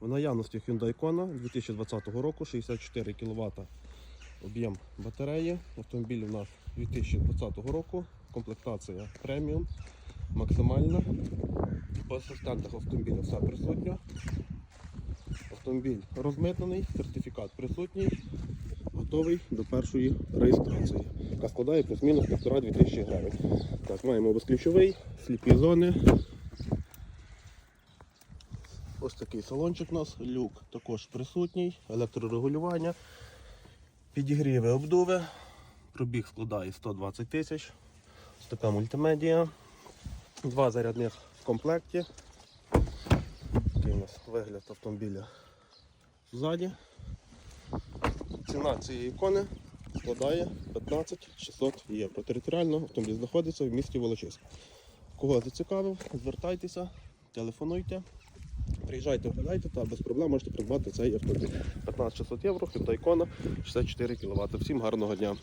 В наявності Hyundai Kona 2020 року 64 кВт об'єм батареї. Автомобіль у нас 2020 року. Комплектація преміум, максимальна. По асистентах автомобіля все присутньо. Автомобіль розмитнений, сертифікат присутній, готовий до першої реєстрації, яка складає плюс-мінус 1,5-2 тисячі гривень. Так, маємо безключовий, сліпі зони. Ось такий салончик у нас, люк також присутній, електрорегулювання, підігріви обдуви, пробіг складає 120 тисяч. Ось така мультимедія. Два зарядних в комплекті. Такий у нас вигляд автомобіля ззаді. Ціна цієї ікони складає 15 600 євро. Територіально автомобіль знаходиться в місті Волочиськ. Кого зацікавив, звертайтеся, телефонуйте, приїжджайте, оглядайте та без проблем можете придбати цей автомобіль. 15 600 євро, Hyundai Kona, 64 кВт. Всім гарного дня!